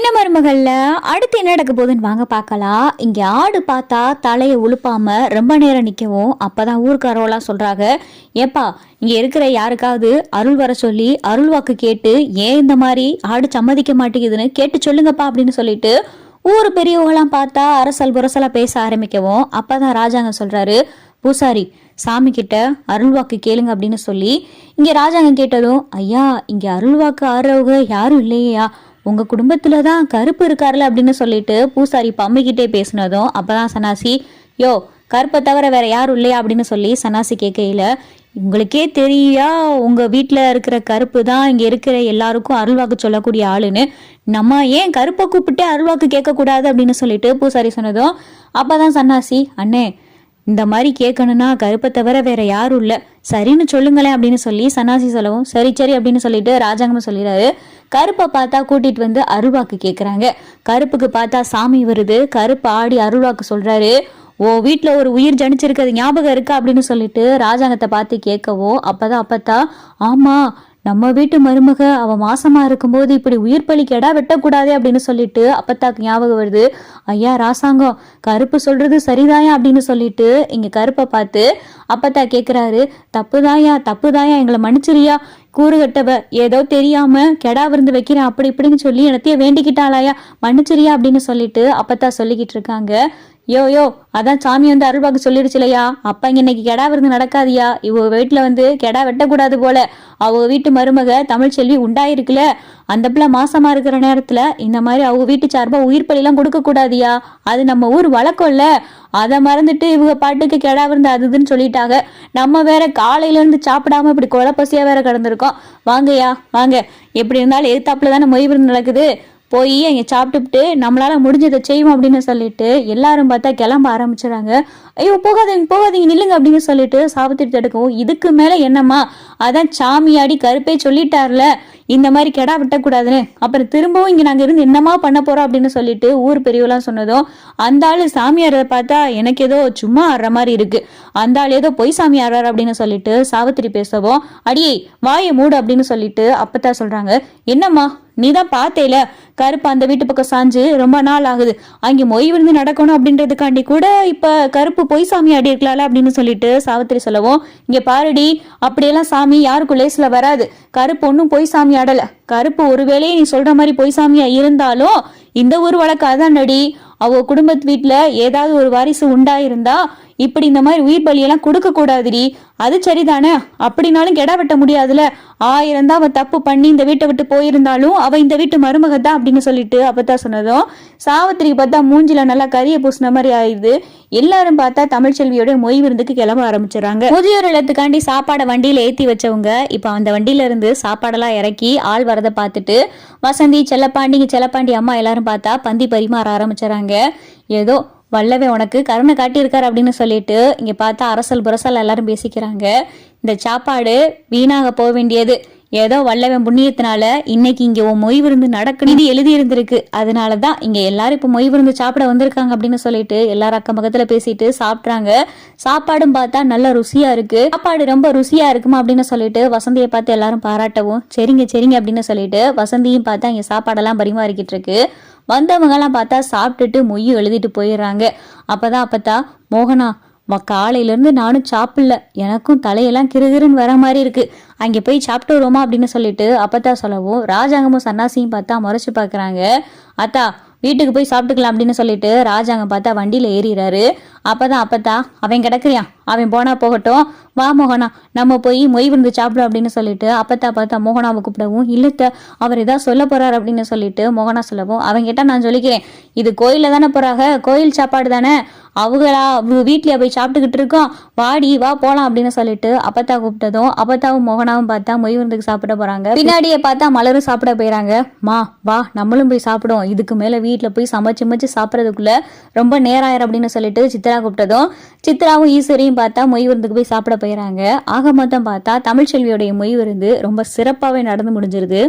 சின்ன மருமகள்ல அடுத்து என்ன நடக்க போகுதுன்னு வாங்க பார்க்கலாம். இங்க ஆடு பார்த்தா தலையை உழுப்பாம ரொம்ப நேரம் நிற்கவும் அப்பதான் ஊருக்காரவெல்லாம் சொல்றாங்க ஏப்பா இங்க இருக்கிற யாருக்காவது அருள் வர சொல்லி அருள் வாக்கு கேட்டு ஏன் இந்த மாதிரி ஆடு சம்மதிக்க மாட்டேங்குதுன்னு கேட்டு சொல்லுங்கப்பா அப்படின்னு சொல்லிட்டு ஊர் பெரியவங்களாம் பார்த்தா அரசல் புரசலா பேச ஆரம்பிக்கவும் அப்பதான் ராஜாங்க சொல்றாரு பூசாரி சாமி கிட்ட அருள்வாக்கு கேளுங்க அப்படின்னு சொல்லி இங்க ராஜாங்க கேட்டதும் ஐயா இங்க அருள்வாக்கு ஆடுறவங்க யாரும் இல்லையா? உங்க குடும்பத்துல தான் கருப்பு இருக்காருல அப்படின்னு சொல்லிட்டு பூசாரி பம்மிக்கிட்டே பேசினதும் அப்பதான் சனாசி யோ கருப்பை தவிர வேற யாரும் இல்லையா? அப்படின்னு சொல்லி சனாசி கேட்கையில உங்களுக்கே தெரியா? உங்க வீட்டில் இருக்கிற கருப்பு தான் இங்க இருக்கிற எல்லாருக்கும் அருள்வாக்கு சொல்லக்கூடிய ஆளுன்னு. நம்ம ஏன் கருப்பை கூப்பிட்டு அருள்வாக்கு கேட்கக்கூடாது? அப்படின்னு சொல்லிட்டு பூசாரி சொன்னதும் அப்பதான் சன்னாசி அண்ணே இந்த மாதிரி கேட்கணும்னா கருப்பை தவிர வேற யாரும் இல்லை. சரின்னு சொல்லுங்களேன் அப்படின்னு சொல்லி சன்னாசி சொல்லவும் சரி சரி அப்படின்னு சொல்லிட்டு ராஜாங்கம் சொல்லிடுறாரு கருப்பை பார்த்தா கூட்டிட்டு வந்து அருள்வாக்கு கேட்குறாங்க கருப்புக்கு பார்த்தா சாமி வருது. கருப்பு ஆடி அருள்வாக்கு சொல்றாரு. ஓ வீட்டில் ஒரு உயிர் ஜனிச்சிருக்கிறது ஞாபகம் இருக்கா? அப்படின்னு சொல்லிட்டு ராஜாங்கத்தை பார்த்து கேட்கவோ அப்பதான் அப்பத்தா ஆமா நம்ம வீட்டு மருமக அவ மாசமா இருக்கும்போது இப்படி உயிர் பலி கெடா வெட்டக்கூடாதே அப்படின்னு சொல்லிட்டு அப்பத்தாக்கு ஞாபகம் வருது. ஐயா ராசாங்கம் கருப்பு சொல்றது சரிதாயா? அப்படின்னு சொல்லிட்டு இங்க கருப்பை பார்த்து அப்பத்தா கேட்குறாரு தப்புதாயா தப்புதாயா எங்களை மன்னிச்சிரியா கூறுகட்டவ ஏதோ தெரியாம கெடா விருந்து வைக்கிறேன் அப்படி இப்படின்னு சொல்லி எனத்தைய வேண்டிக்கிட்டாளாயா? மன்னிச்சிரியா அப்படின்னு சொல்லிட்டு அப்பத்தா சொல்லிக்கிட்டு இருக்காங்க. யோ யோ அதான் சாமி வந்து அருள் பார்க்க சொல்லிடுச்சுலையா அப்பா இங்க இன்னைக்கு கெடா விருந்து நடக்காதியா இவ வீட்டுல வந்து கெடா வெட்டக்கூடாது போல. அவங்க வீட்டு மருமக தமிழ் செல்வி உண்டாயிருக்குல. அந்த பிள்ளை மாசமா இருக்கிற நேரத்துல இந்த மாதிரி அவங்க வீட்டு சார்பா உயிர் பலிலாம் கொடுக்க கூடாதியா அது நம்ம ஊர் வழக்கம்ல அதை மறந்துட்டு இவங்க பாட்டுக்கு கெடா விருந்து அது இதுன்னு சொல்லிட்டாங்க. நம்ம வேற காலையில இருந்து சாப்பிடாம இப்படி குழப்பசியா வேற கிடந்திருக்கோம். வாங்கய்யா வாங்க. எப்படி இருந்தாலும் எதிர்த்தாப்புல தானே மொய் விருந்து நடக்குது. போய் அங்கே சாப்பிட்டுட்டு நம்மளால் முடிஞ்சதை செய்வோம் அப்படின்னு சொல்லிட்டு எல்லாரும் பார்த்தா கிளம்ப ஆரம்பிச்சிடறாங்க ஐயோ போகாதீங்க போகாதீங்க நில்லுங்க அப்படின்னு சொல்லிட்டு சாவித்திரி தடுக்கவும் இதுக்கு மேலே என்னம்மா? அதான் சாமியாடி கருப்பே சொல்லிட்டார்ல இந்த மாதிரி கெடா விட்டக்கூடாதுன்னு. அப்புறம் திரும்பவும் இங்கே நாங்கள் இருந்து என்னமா பண்ண போகிறோம் அப்படின்னு சொல்லிட்டு ஊர் பெரியவெல்லாம் சொன்னதும் அந்த ஆள் சாமியாரை பார்த்தா எனக்கு ஏதோ சும்மா ஆடுற மாதிரி இருக்குது அந்த ஆள் ஏதோ பொய் சாமி ஆடுறாரு அப்படின்னு சொல்லிட்டு சாவித்திரி பேசவும் அடியே வாயை மூடு அப்படின்னு சொல்லிட்டு அப்பத்தா சொல்கிறாங்க என்னம்மா? நீ தான் பார்த்தேல? கருப்பு அந்த வீட்டு பக்கம் சாஞ்சு ரொம்ப நாள் ஆகுது. அங்கே மொய் விருந்து நடக்கணும் அப்படின்றதுக்காண்டி கூட இப்போ கருப்பு பொய் சாமி ஆடி இருக்கலாம்ல அப்படின்னு சொல்லிட்டு சாவித்திரி சொல்லவும் இங்கே பாருடி அப்படியெல்லாம் சாமி யாருக்கும் லேசில் வராது. கருப்பு ஒன்றும் பொய் சாமி ஆடலை. கருப்பு ஒருவேளையே நீ சொல்கிற மாதிரி பொய் சாமியாக இருந்தாலும் இந்த ஒரு வழக்காக அதான் நடி அவ குடும்பத்து வீட்டில் ஏதாவது ஒரு வாரிசு உண்டாயிருந்தா இப்படி இந்த மாதிரி உயிர் பலியெல்லாம் கொடுக்க கூடாதுடி. அது சரிதானே? அப்படின்னாலும் கெடா வெட்ட முடியாதுல. ஆயிரம் தான் அவ தப்பு பண்ணி இந்த வீட்டை விட்டு போயிருந்தாலும் அவ இந்த வீட்டு மருமக தான் அப்படின்னு சொல்லிட்டு அப்பதான் சொன்னதும் சாவித்திரி பார்த்தா மூஞ்சில நல்லா கரிய பூசின மாதிரி ஆயிடுது. எல்லாரும் பார்த்தா தமிழ்ச்செல்வியோட மொய் விருந்துக்கு கிளம்ப ஆரம்பிச்சிடறாங்க. முதியோர் இல்லத்துக்காண்டி சாப்பாடை வண்டியில ஏத்தி வச்சவங்க இப்போ அந்த வண்டியில இருந்து சாப்பாடெல்லாம் இறக்கி ஆள் வரதை பார்த்துட்டு வசந்தி செல்லப்பாண்டிங்க செல்லப்பாண்டி அம்மா எல்லாரும் பார்த்தா பந்தி பரிமாற ஆரம்பிச்சிடறாங்க. ஏதோ வல்லவே உனக்கு கருணை காட்டியிருக்காரு அப்படின்னு சொல்லிட்டு இங்கே பார்த்தா அரசல் புரசல் எல்லாரும் பேசிக்கிறாங்க. இந்த சாப்பாடு வீணாக போக வேண்டியது. ஏதோ வல்லவன் புண்ணியத்தினால இன்னைக்கு இங்கே உன் மொய் விருந்து நடக்கணும் இது எழுதி இருந்திருக்கு அதனால தான் இங்கே எல்லாரும் இப்போ மொய் விருந்து சாப்பிட வந்திருக்காங்க அப்படின்னு சொல்லிட்டு எல்லாரும் அக்கம் பக்கத்தில் பேசிட்டு சாப்பிட்றாங்க. சாப்பாடும் பார்த்தா நல்லா ருசியா இருக்கு. சாப்பாடு ரொம்ப ருசியா இருக்குமா அப்படின்னு சொல்லிட்டு வசந்தியை பார்த்து எல்லாரும் பாராட்டவும் சரிங்க சரிங்க அப்படின்னு சொல்லிட்டு வசந்தியும் பார்த்தா இங்கே சாப்பாடெல்லாம் பரிமாறிக்கிட்டு இருக்கு. வந்தவங்கலாம் பார்த்தா சாப்பிட்டுட்டு மொய் எழுதிட்டு போயிடுறாங்க. அப்பதான் அப்பத்தா மோகனா காலையிலேருந்து நானும் சாப்பிடல. எனக்கும் தலையெல்லாம் கிருகிருன்னு வர மாதிரி இருக்கு. அங்கே போய் சாப்பிட்டு வருவோமா அப்படின்னு சொல்லிட்டு அப்பத்தா சொல்லவும் ராஜாங்கமும் சன்னாசியும் பார்த்தா முறைச்சு பார்க்குறாங்க. அத்தா வீட்டுக்கு போய் சாப்பிட்டுக்கலாம் அப்படின்னு சொல்லிட்டு ராஜாங்கம் பார்த்தா வண்டியில் ஏறிறாரு அப்பதான் அப்பத்தா அவன் கிடக்குறியான் அவன் போனா போகட்டும். வா மோகனா நம்ம போய் மொய் விருந்து சாப்பிடும் அப்படின்னு சொல்லிட்டு அப்பத்தா பார்த்தா மோகனாவை கூப்பிடவும் இல்லத்த அவர் ஏதாவது சொல்ல போறாரு அப்படின்னு சொல்லிட்டு மோகனா சொல்லவும் அவங்க கிட்ட நான் சொல்லிக்கிறேன். இது கோயிலில் தானே போறாங்க? கோயில் சாப்பாடு தானே? அவங்களா வீட்லயே போய் சாப்பிட்டுக்கிட்டு இருக்கோம். வாடி வா போலாம் அப்படின்னு சொல்லிட்டு அப்பத்தா கூப்பிட்டதும் அப்பத்தாவும் மோகனாவும் பார்த்தா மொய் விருந்துக்கு சாப்பிட போறாங்க. பின்னாடியே பார்த்தா மலரும் சாப்பிட போயிறாங்க. மா வா நம்மளும் போய் சாப்பிடுவோம். இதுக்கு மேல வீட்டில் போய் சமைச்சு மச்சு சாப்பிட்றதுக்குள்ள ரொம்ப நேரம் ஆயிரும் அப்படின்னு சொல்லிட்டு சித்ரா கூப்பிட்டதும் சித்ராவும் ஈஸ்வரியும் பார்த்தா மொய் விருந்துக்கு போய் சாப்பிட போயிறாங்க. ஆக மொத்தம் பார்த்தா தமிழ்ச்செல்வியோடைய மொய் விருந்து ரொம்ப சிறப்பாகவே நடந்து முடிஞ்சிருது.